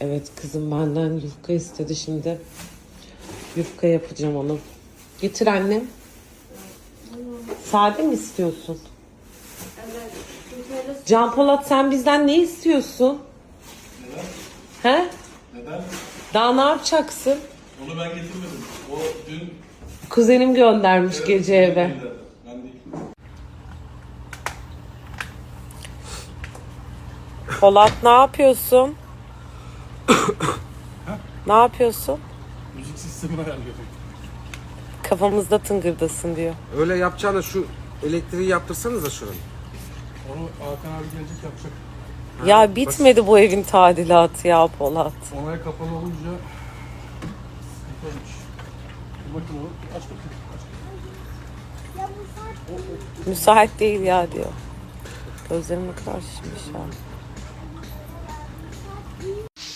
Evet kızım benden yufka istedi şimdi. Yufka yapacağım onu. Getir annem. Sade mi istiyorsun? Evet. Can Polat sen bizden ne istiyorsun? He? Neden? Daha ne yapacaksın? Onu ben getirmedim. O dün Kuzenim göndermiş gece eve. Ben değil. Polat ne yapıyorsun? Ne yapıyorsun? Müzik sistemini ayarlıyorum. Kafamızda tıngırdasın diyor. Öyle yapacağına şu elektriği yaptırsanız da şuranın. Onu Hakan abi gelecek yapacak. Ya bitmedi bu evin tadilatı ya Polat. Onaya kapalı olunca sıkıntı olmuş. Dur bakın o. Aç bakayım. Aç. Müsait değil ya diyor. Gözlerim ne kadar şişmiş ya.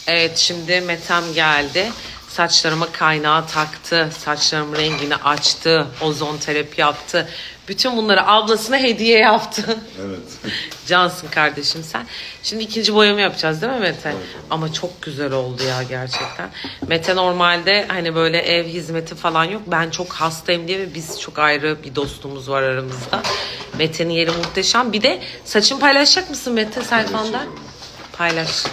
Evet şimdi Metem geldi. Saçlarıma kaynağı taktı. Saçlarımın rengini açtı. Ozon terapi yaptı. Bütün bunları ablasına hediye yaptı. Evet. Cansın kardeşim sen. Şimdi ikinci boyamı yapacağız değil mi Mete? Ama çok güzel oldu ya gerçekten. Mete normalde hani böyle ev hizmeti falan yok. Ben çok hastayım diye ve biz çok ayrı bir dostluğumuz var aramızda. Mete'nin yeri muhteşem. Bir de saçını paylaşacak mısın Mete sayfanda? Paylaş.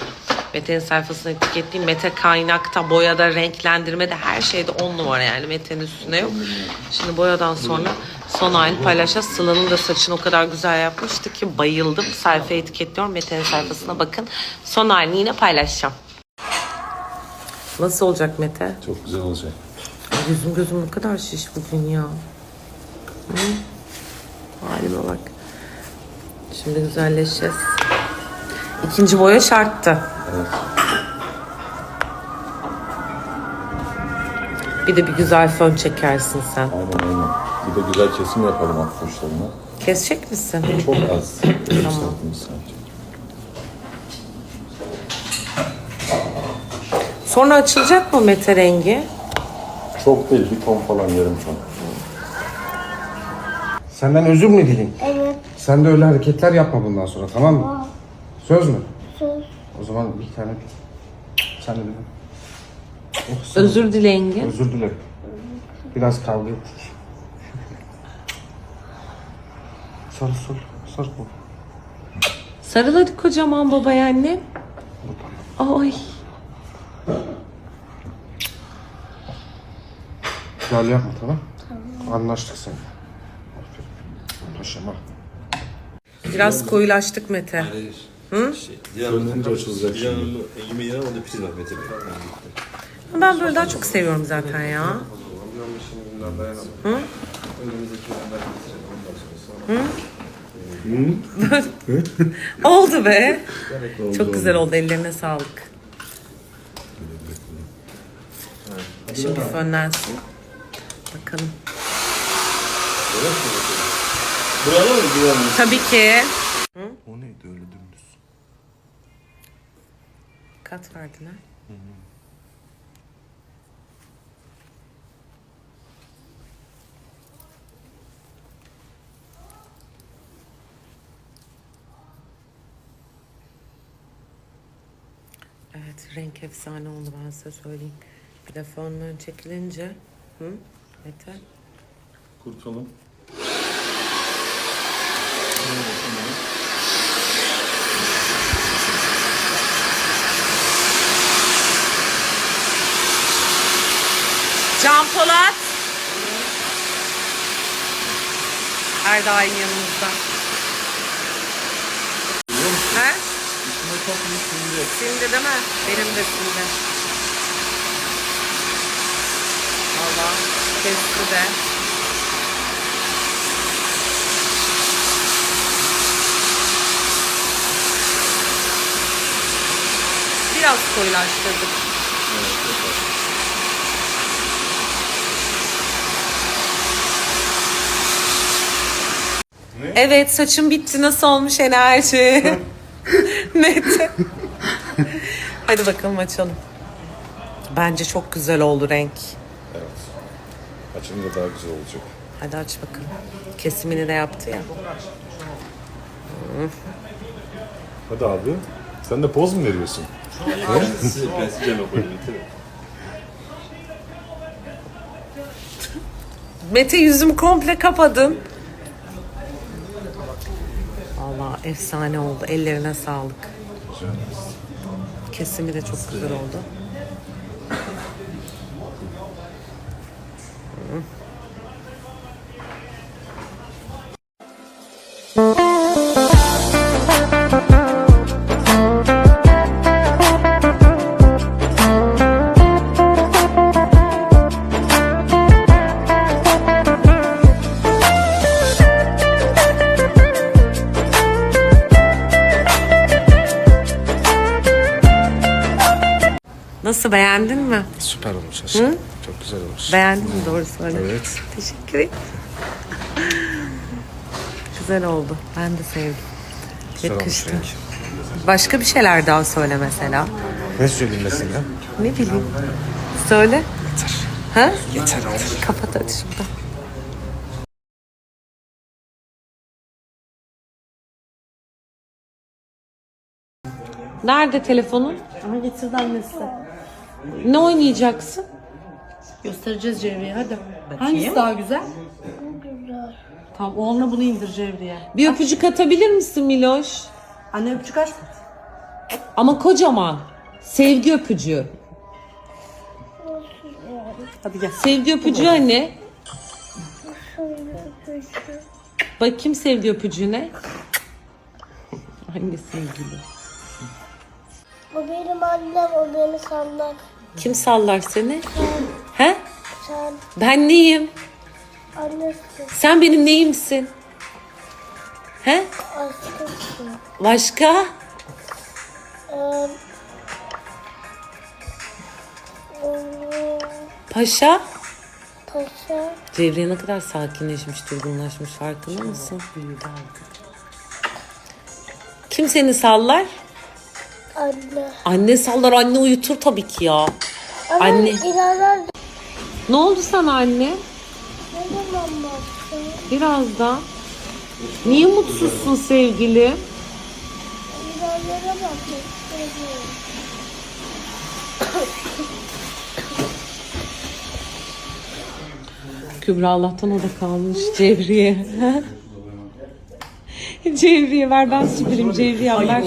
Mete'nin sayfasına etiketleyeyim. Mete kaynakta, boyada, renklendirmede her şeyde on numara yani. Mete'nin üstüne yok. Şimdi boyadan sonra son halini paylaşacağız. Sıla'nın da saçını o kadar güzel yapmıştı ki bayıldım. Sayfaya etiketliyorum. Mete'nin sayfasına bakın. Son halini yine paylaşacağım. Nasıl olacak Mete? Çok güzel olacak. Yüzüm gözüm ne kadar şiş bugün ya. Hı? Halime bak. Şimdi güzelleşeceğiz. İkinci boya şarttı. Evet. Bir de bir güzel fön çekersin sen. Aynen aynen. Bir de güzel kesim yapalım alt uçlarına. Kesecek misin? Çok az. Sanki. Sonra açılacak mı Mete rengi? Çok değil. Bir ton falan yarım ton. Senden özür mü dileyim? Evet. Sen de öyle hareketler yapma bundan sonra tamam mı? Söz mü? Söz. O zaman bir tane sen de bilin. Oh, sen- Özür dileyin. Özür dilerim. Biraz kavga ettik. Sarıl sarıl. Sarıl. Sarıl hadi kocaman babaya annem. Ay. Gel yapma tamam? Anlaştık seninle. Aferin. Paşama. Biraz koyulaştık Mete. Önünce açılacak şimdi. Yanımda yemeği yerim, onda priz var Mete Bey. Ben böyle daha çok seviyorum zaten ya. Oldu be. Çok güzel oldu. Ellerine sağlık. Şimdi fönlensin. Bakalım. Mı? Buralı mı? Tabii ki. Kat verdiler. Evet renk efsane oldu ben size söyleyeyim. Bir de fön mön çekilince. Hı? Mete. Kurtulalım. Can Polat. Her daim yanımızda. He? İçinde çok büyük şimdi. Şimdi değil mi? Benim de şimdi. Valla kesti de. Biraz koyulaştırdık. Evet saçım bitti. Nasıl olmuş enerji? Net. Hadi bakalım açalım. Bence çok güzel oldu renk. Evet. Açınca daha güzel olacak. Hadi aç bakalım. Kesimini de yaptı ya. Hadi abi. Sen de poz mu veriyorsun? Mete yüzümü komple kapadın. Valla efsane oldu. Ellerine sağlık. Kesimi de çok güzel oldu. Nasıl beğendin mi? Süper olmuş aşkım. Çok güzel olmuş. Beğendin mi doğru söyle. Evet. Teşekkür ederim. Güzel oldu. Ben de sevdim. Güzel olmuş Yakıştı. renk. Başka bir şeyler daha söyle mesela. Ne söyleyeyim mesela? Ne bileyim. Söyle. Yeter. Ha? Yeter artık. Kapat hadi şimdi. Nerede telefonun? Ama getirdi annesi. Ne oynayacaksın? Göstereceğiz Cevriye hadi. Hangisi daha güzel? Güzel. Tamam oğluna bunu indir Cevriye. Bir öpücük atabilir misin Miloş? Anne öpücük aç. Ama kocaman. Sevgi öpücüğü. Hadi gel. Sevgi öpücüğü anne. Bakayım sevgi öpücüğüne. Hangi sevgili? O benim annem, o beni sallar. Kim sallar seni? He? Sen Ben neyim? annesin, Sen benim neyimsin? He? aşkımsın. Başka? Ee, Paşa? paşa, Cevriye ne kadar sakinleşmiş, durgunlaşmış farkında mısın? Kim seni sallar? Anne. Anne sallar, anne uyutur tabii ki ya. Ama Anne. İnanır Ne oldu sana anne? ne zaman baktın? Birazdan. Niye mutsuzsun sevgili? İnanlara bakmak istedim. Kübra Allah'tan o da kalmış Cevriye. Cevriye ver ben süpüreyim Cevriye ver.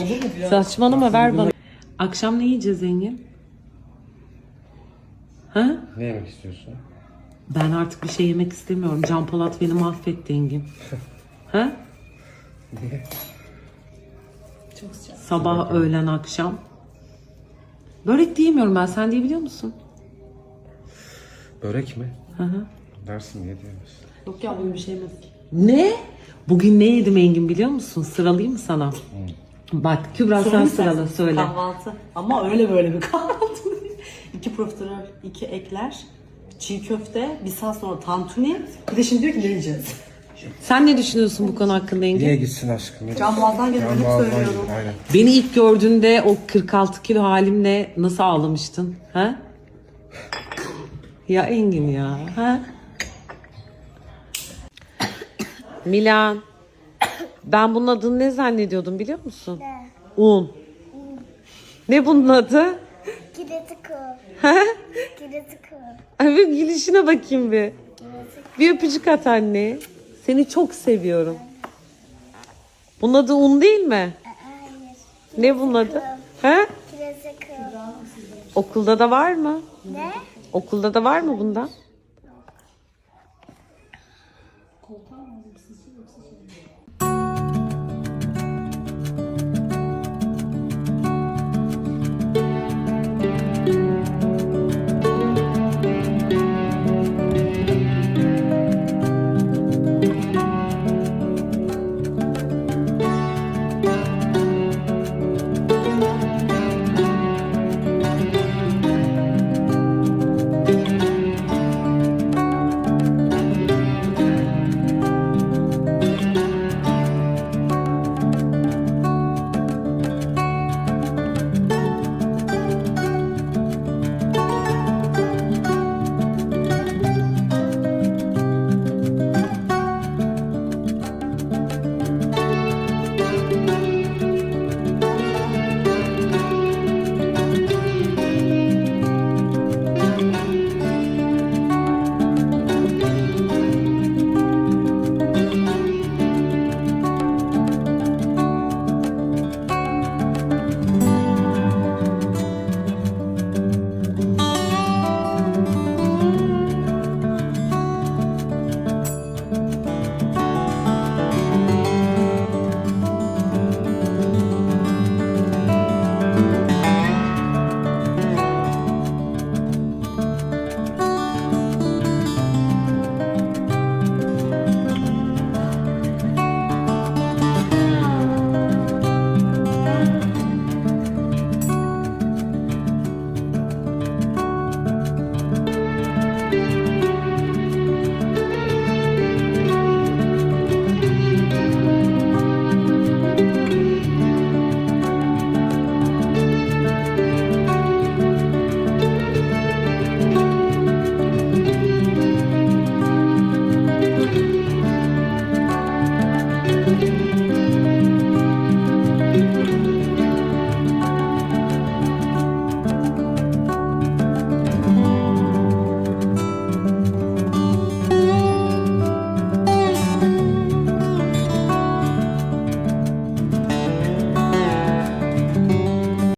Saçmalama ver bana. Akşam ne yiyeceğiz Engin? Ha? Ne yemek istiyorsun? Ben artık bir şey yemek istemiyorum. Can Polat beni mahvetti Engin. Ha? Sabah, öğlen, akşam. Börek diyemiyorum ben. Sen diyebiliyor musun? Börek mi? Hı hı. Dersin niye diyemezsin? Yok ya bugün bir şey yemedik. Ne? Bugün ne yedim Engin biliyor musun? Sıralayayım mı sana? Bak Kübra sen Sorun sırala istersen. söyle. Kahvaltı. Ama öyle böyle bir kahvaltı değil. İki profiterol, iki ekler, çiğ köfte, bir saat sonra tantuni. Bir de şimdi diyor ki ne yiyeceğiz? Sen ne düşünüyorsun bu konu hakkında Engin? Niye gitsin aşkım? Niye Can Boğaz'dan gelip Boğaz'dan söylüyorum. gidin, Aynen. Beni ilk gördüğünde o 46 kilo halimle nasıl ağlamıştın? Ha? Ya Engin ya. Ha? Milan. Ben bunun adını ne zannediyordum biliyor musun? Ne? Un. Ne bunun adı? Kiretiko, Ha? kiretiko. Ay bir gülüşüne bakayım bir. Bir öpücük at anne. Seni çok seviyorum. Bunun adı un değil mi? Hayır, Ne bunun adı? Ha? kiretiko. Okulda da var mı? Ne? Okulda da var mı bundan?